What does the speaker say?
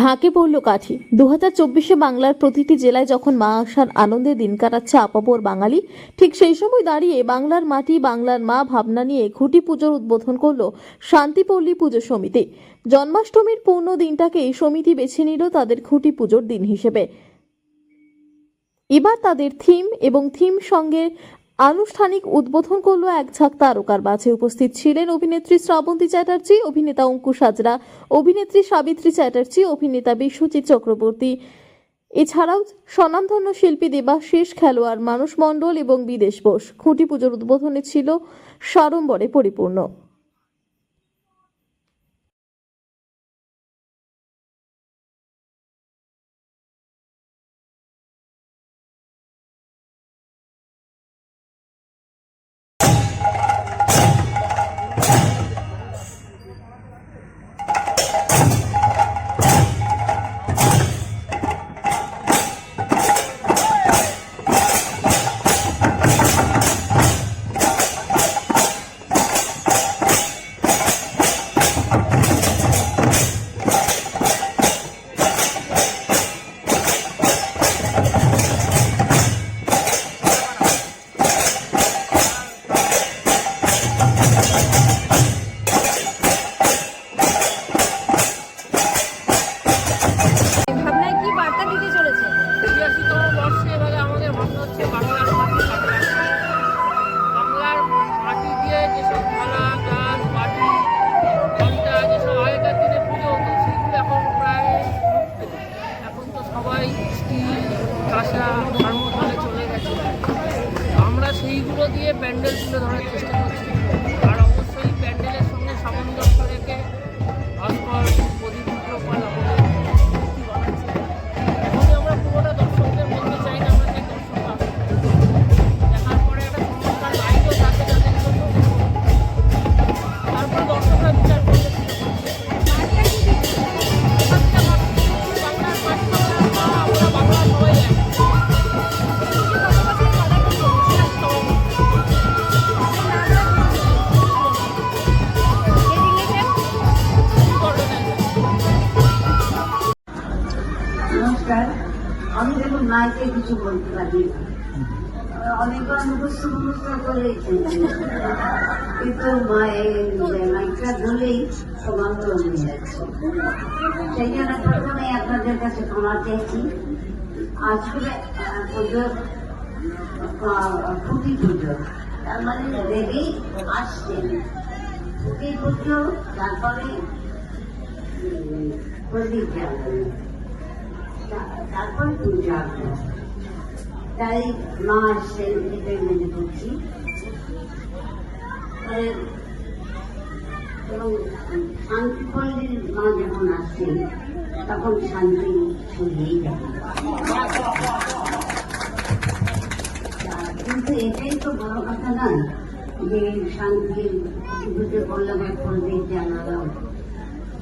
ঢাকে পড়ল কাঠি। দু হাজার চব্বিশে বাংলার প্রতিটি জেলায় যখন মা আসার আনন্দে দিন কাটাচ্ছে আপাপর বাঙালি, ঠিক সেই সময় দাঁড়িয়ে বাংলার মাটি, বাংলার মা ভাবনা নিয়ে খুঁটি পুজোর উদ্বোধন করল শান্তিপল্লী পুজো সমিতি। জন্মাষ্টমীর পূর্ণ দিনটাকে এই সমিতি বেছে নিল তাদের খুঁটি পুজোর দিন হিসেবে। এবার তাদের থিম এবং থিম সঙ্গে আনুষ্ঠানিক উদ্বোধন করল এক ঝাঁক তারকার মাঝে উপস্থিত ছিলেন অভিনেত্রী শ্রাবন্তী চ্যাটার্জি, অভিনেতা অঙ্কুশ হাজরা, অভিনেত্রী সাবিত্রী চ্যাটার্জি, অভিনেতা বিশ্বজিৎ চক্রবর্তী। এছাড়াও স্বনামধন্য শিল্পী দেবাশিস খেলোয়াড় মানুষ মণ্ডল এবং বিদেশ বোস। খুঁটি পুজোর উদ্বোধনে ছিল সাড়ম্বরে পরিপূর্ণ। দিয়ে প্যান্ডেল তুলে ধরার চেষ্টা নমস্কার আমি দেখুন মাইকে কিছু বলতে পারি অনেকবার মুখস্থ মুখস্থ করে কিন্তু মাইকটা ধরলেই সমান হয়ে যাচ্ছে। সেই জন্য প্রথমে আপনাদের কাছে ক্ষমা চাইছি আজকে আহ, পুজো আহ, পুজো। তার মানে দেবী আসছেন। খুবই পুজো তারপরে তারপর পূজা হবে। তাই মা আসছেন এটাই মনে করছি এবং শান্তি পল্লীর মা যখন আসছেন তখন শান্তি ছড়িয়েই যাবে কিন্তু এটাই তো বড় কথা নয় যে শান্তি করলাম এক প্রদীপ জানালাম